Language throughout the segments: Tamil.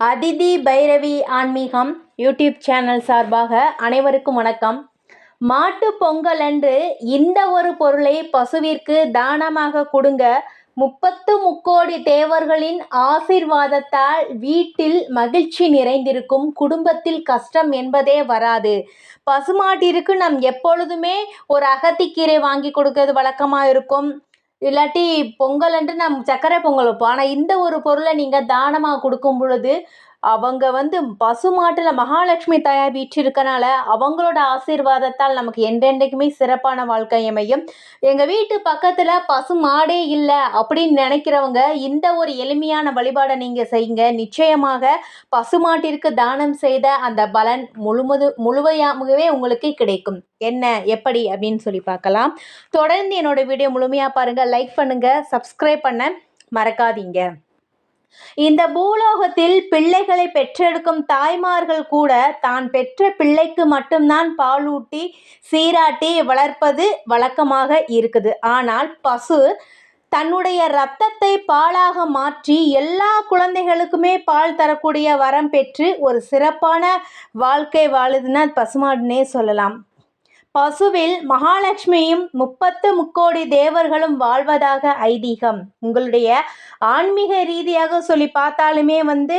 அதிதி பைரவி ஆன்மீகம் யூடியூப் சேனல் சார்பாக அனைவருக்கும் வணக்கம். மாட்டு பொங்கல் அன்று இந்த ஒரு பொருளை பசுவிற்கு தானமாக கொடுங்க. முப்பத்து முக்கோடி தேவர்களின் ஆசிர்வாதத்தால் வீட்டில் மகிழ்ச்சி நிறைந்திருக்கும் குடும்பத்தில் கஷ்டம் என்பதே வராது. பசுமாட்டிற்கு நம் எப்பொழுதுமே ஒரு அகத்திக்கீரை வாங்கி கொடுக்கறது வழக்கமாக இருக்கும் இல்லாட்டி பொங்கல் அன்று நம் சர்க்கரை பொங்கல் வைப்போம். ஆனால் இந்த ஒரு பொருளை நீங்கள் தானமாக கொடுக்கும் பொழுது அவங்க வந்து பசுமாட்டில் மகாலட்சுமி தாயார் வீற்றிருக்கனால அவங்களோட ஆசீர்வாதத்தால் நமக்கு என்றென்றைக்குமே சிறப்பான வாழ்க்கை அமையும். எங்கள் வீட்டு பக்கத்தில் பசு மாடே இல்லை அப்படின்னு நினைக்கிறவங்க இந்த ஒரு எளிமையான வழிபாடை நீங்கள் செய்யுங்க. நிச்சயமாக பசுமாட்டிற்கு தானம் செய்த அந்த பலன் முழுமது முழுமையாகவே உங்களுக்கு கிடைக்கும். என்ன எப்படி அப்படின்னு சொல்லி பார்க்கலாம். தொடர்ந்து என்னோட வீடியோ முழுமையாக பாருங்கள் லைக் பண்ணுங்கள் சப்ஸ்கிரைப் பண்ண மறக்காதீங்க. இந்த பூலோகத்தில் பிள்ளைகளை பெற்றெடுக்கும் தாய்மார்கள் கூட தான் பெற்ற பிள்ளைக்கு மட்டும்தான் பாலூட்டி சீராட்டி வளர்ப்பது வழக்கமாக இருக்குது. ஆனால் பசு தன்னுடைய இரத்தத்தை பாலாக மாற்றி எல்லா குழந்தைகளுக்குமே பால் தரக்கூடிய வரம் பெற்று ஒரு சிறப்பான வாழ்க்கை வாழுதுன்னா பசுமாடுனே சொல்லலாம். பசுவில் மகாலட்சுமியும் முப்பத்து முக்கோடி தேவர்களும் வாழ்வதாக ஐதீகம். உங்களுடைய ஆன்மீக ரீதியாக சொல்லி பார்த்தாலுமே வந்து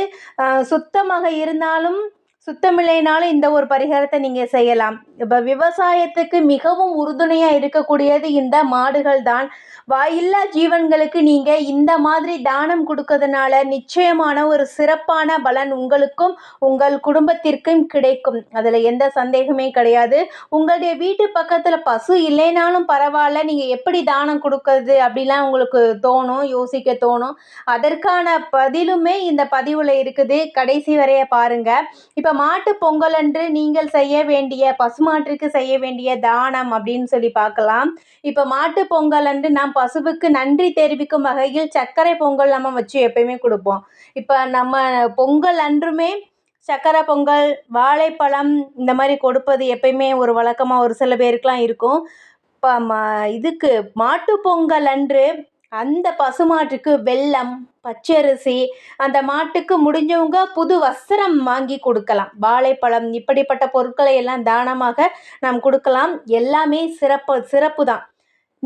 சுத்தமாக இருந்தாலும் சுத்தமில்லைனாலும் இந்த ஒரு பரிகாரத்தை நீங்கள் செய்யலாம். இப்போ விவசாயத்துக்கு மிகவும் உறுதுணையாக இருக்கக்கூடியது இந்த மாடுகள் தான் வாயில்லா ஜீவன்களுக்கு நீங்கள் இந்த மாதிரி தானம் கொடுக்கறதுனால நிச்சயமான ஒரு சிறப்பான பலன் உங்களுக்கும் உங்கள் குடும்பத்திற்கும் கிடைக்கும். அதில் எந்த சந்தேகமே கிடையாது. உங்களுடைய வீட்டு பக்கத்தில் பசு இல்லைனாலும் பரவாயில்ல. நீங்கள் எப்படி தானம் கொடுக்கறது அப்படிலாம் உங்களுக்கு தோணும் யோசிக்க தோணும். அதற்கான பதிலுமே இந்த பதிவில் இருக்குது. கடைசி வரைய பாருங்கள் இப்போ மாட்டு பொங்கல் அன்று நீங்கள் செய்ய வேண்டிய பசுமாட்டிற்கு செய்ய வேண்டிய தானம் அப்படின்னு சொல்லி பார்க்கலாம். இப்போ மாட்டு பொங்கல் அன்று நாம் பசுவுக்கு நன்றி தெரிவிக்கும் வகையில் சர்க்கரை பொங்கல் நம்ம வச்சு எப்பயுமே கொடுப்போம். இப்போ நம்ம பொங்கல் அன்றுமே சக்கரை பொங்கல் வாழைப்பழம் இந்த மாதிரி கொடுப்பது எப்பயுமே ஒரு வழக்கமாக ஒரு சில பேருக்கெலாம் இருக்கும். இப்போ ம இதுக்கு மாட்டு பொங்கல் அன்று அந்த பசுமாட்டுக்கு வெல்லம் பச்சரிசி அந்த மாட்டுக்கு முடிஞ்சவங்க புது வஸ்திரம் வாங்கி கொடுக்கலாம். வாழைப்பழம் இப்படிப்பட்ட பொருட்களை எல்லாம் தானமாக நாம் கொடுக்கலாம். எல்லாமே சிறப்பு சிறப்பு தான்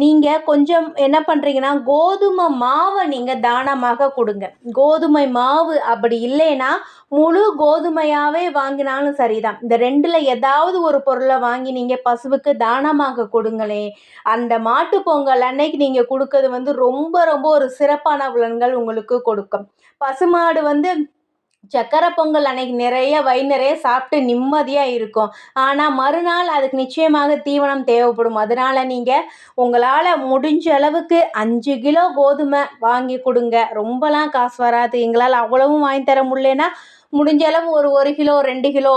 நீங்கள் கொஞ்சம் என்ன பண்ணுறீங்கன்னா கோதுமை மாவை நீங்கள் தானமாக கொடுங்க. கோதுமை மாவு அப்படி இல்லைன்னா முழு கோதுமையாகவே வாங்கினாலும் சரிதான். இந்த ரெண்டில் ஏதாவது ஒரு பொருளை வாங்கி நீங்கள் பசுவுக்கு தானமாக கொடுங்களே. அந்த மாட்டு பொங்கல் அன்னைக்கு நீங்கள் கொடுக்கறது வந்து ரொம்ப ரொம்ப ஒரு சிறப்பான பலன்கள் உங்களுக்கு கொடுக்கும். பசுமாடு வந்து சக்கரை பொங்கல் அன்னைக்கு நிறைய வயிறு நிறைய சாப்பிட்டு நிம்மதியாக இருக்கும். ஆனால் மறுநாள் அதுக்கு நிச்சயமாக தீவனம் தேவைப்படும். அதனால் நீங்கள் உங்களால் முடிஞ்ச அளவுக்கு அஞ்சு கிலோ கோதுமை வாங்கி கொடுங்க. ரொம்பலாம் காசு வராது. எங்களால் அவ்வளவும் வாங்கி தர முடியலன்னா முடிஞ்ச அளவு ஒரு ஒரு கிலோ ரெண்டு கிலோ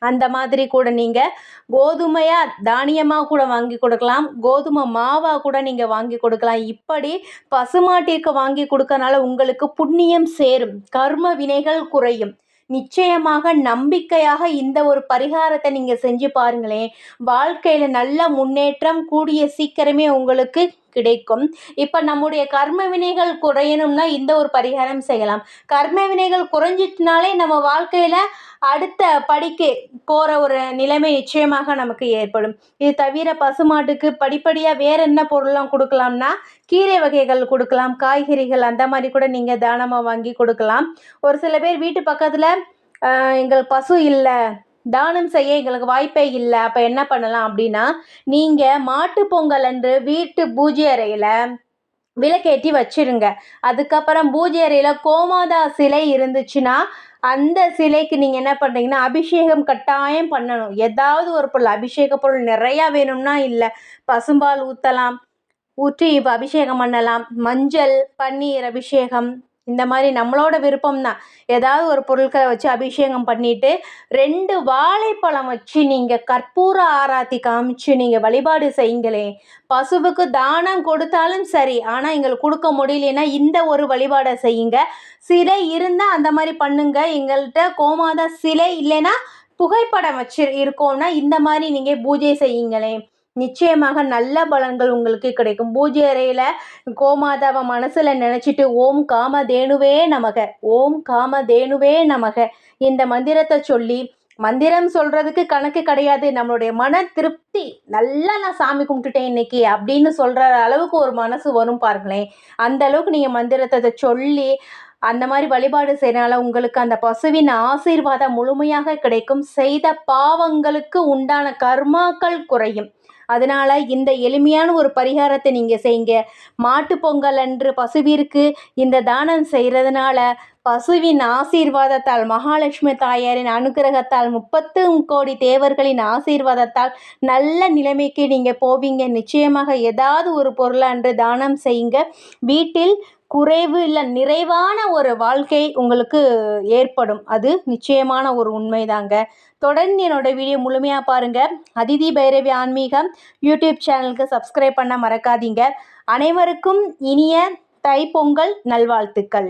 அந்த மாதிரி கூட நீங்கள் கோதுமையாக தானியமாக கூட வாங்கி கொடுக்கலாம். கோதுமை மாவாக கூட நீங்கள் வாங்கி கொடுக்கலாம். இப்படி பசுமாட்டிற்கு வாங்கி கொடுக்கறனால உங்களுக்கு புண்ணியம் சேரும். கர்ம வினைகள் குறையும். நிச்சயமாக நம்பிக்கையாக இந்த ஒரு பரிகாரத்தை நீங்கள் செஞ்சு பாருங்களேன். வாழ்க்கையில் நல்ல முன்னேற்றம் கூடிய சீக்கிரமே உங்களுக்கு கிடைக்கும். இப்போ நம்முடைய கர்ம வினைகள் குறையணும்னா இந்த ஒரு பரிகாரம் செய்யலாம். கர்ம வினைகள் குறைஞ்சிட்டுனாலே நம்ம வாழ்க்கையில் அடுத்த படிக்கு போகிற ஒரு நிலைமை நிச்சயமாக நமக்கு ஏற்படும். இது தவிர பசுமாட்டுக்கு படிப்படியாக வேறு என்ன பொருள்லாம் கொடுக்கலாம்னா கீரை வகைகள் கொடுக்கலாம் காய்கறிகள் அந்த மாதிரி கூட நீங்கள் தானமாக வாங்கி கொடுக்கலாம். ஒரு சில பேர் வீட்டு பக்கத்தில் எங்கள் பசு இல்லை தானம் செய்ய எங்களுக்கு வாய்ப்பே இல்லை. அப்போ என்ன பண்ணலாம் அப்படின்னா நீங்கள் மாட்டு பொங்கல் அன்று வீட்டு பூஜை அறையில் விளக்கேற்றி வச்சிருங்க. அதுக்கப்புறம் பூஜை அறையில் கோமாதா சிலை இருந்துச்சுன்னா அந்த சிலைக்கு நீங்கள் என்ன பண்ணுறீங்கன்னா அபிஷேகம் கட்டாயம் பண்ணணும். ஏதாவது ஒரு பொருள் அபிஷேக பொருள் நிறையா வேணும்னா இல்லை. பசும்பால் ஊற்றலாம் ஊற்றி இப்போ அபிஷேகம் பண்ணலாம். மஞ்சள் பன்னீர் அபிஷேகம் இந்த மாதிரி நம்மளோட விருப்பம் தான் ஏதாவது ஒரு பொருட்களை வச்சு அபிஷேகம் பண்ணிவிட்டு ரெண்டு வாழைப்பழம் வச்சு நீங்கள் கற்பூர ஆராத்தி காமிச்சு நீங்கள் வழிபாடு செய்யுங்களே. பசுவுக்கு தானம் கொடுத்தாலும் சரி ஆனால் எங்களுக்கு கொடுக்க முடியலன்னா இந்த ஒரு வழிபாடை செய்யுங்க. சிலை இருந்தால் அந்த மாதிரி பண்ணுங்க. எங்கள்கிட்ட கோமாதா சிலை இல்லைன்னா புகைப்படம் வச்சு இருக்கோம்னா இந்த மாதிரி நீங்கள் பூஜை செய்யுங்களேன் நிச்சயமாக நல்ல பலன்கள் உங்களுக்கு கிடைக்கும். பூஜை அறையில் கோமாதாவை மனசில் நினச்சிட்டு ஓம் காமதேனுவே நமக ஓம் காமதேனுவே நமக. இந்த மந்திரத்தை சொல்லி மந்திரம் சொல்கிறதுக்கு கணக்கு கிடையாது. நம்மளுடைய மன திருப்தி நல்லா நான் சாமி கும்பிட்டுட்டேன் இன்னைக்கு அப்படின்னு சொல்கிற அளவுக்கு ஒரு மனசு வரும் பாருங்களேன். அந்த அளவுக்கு நீங்கள் மந்திரத்தை சொல்லி அந்த மாதிரி வழிபாடு செய்யறனால உங்களுக்கு அந்த பசுவின் ஆசீர்வாதம் முழுமையாக கிடைக்கும். செய்த பாவங்களுக்கு உண்டான கர்மாக்கள் குறையும். அதனால் இந்த எளிமையான ஒரு பரிகாரத்தை நீங்கள் செய்யுங்க. மாட்டு பொங்கல் அன்று பசுவிற்கு இந்த தானம் செய்கிறதுனால பசுவின் ஆசீர்வாதத்தால் மகாலட்சுமி தாயாரின் அனுகிரகத்தால் முப்பத்து கோடி தேவர்களின் ஆசீர்வாதத்தால் நல்ல நிலைமைக்கு நீங்கள் போவீங்க. நிச்சயமாக ஏதாவது ஒரு பொருளை அன்று தானம் செய்யுங்க. வீட்டில் குறைவு இல்லை நிறைவான ஒரு வாழ்க்கை உங்களுக்கு ஏற்படும். அது நிச்சயமான ஒரு உண்மைதாங்க. தொடர்ந்து என்னோட வீடியோ முழுமையாக பாருங்கள் அதிதி பைரவி ஆன்மீகம் யூடியூப் சேனலுக்கு சப்ஸ்கிரைப் பண்ண மறக்காதீங்க. அனைவருக்கும் இனிய தைப்பொங்கல் நல்வாழ்த்துக்கள்.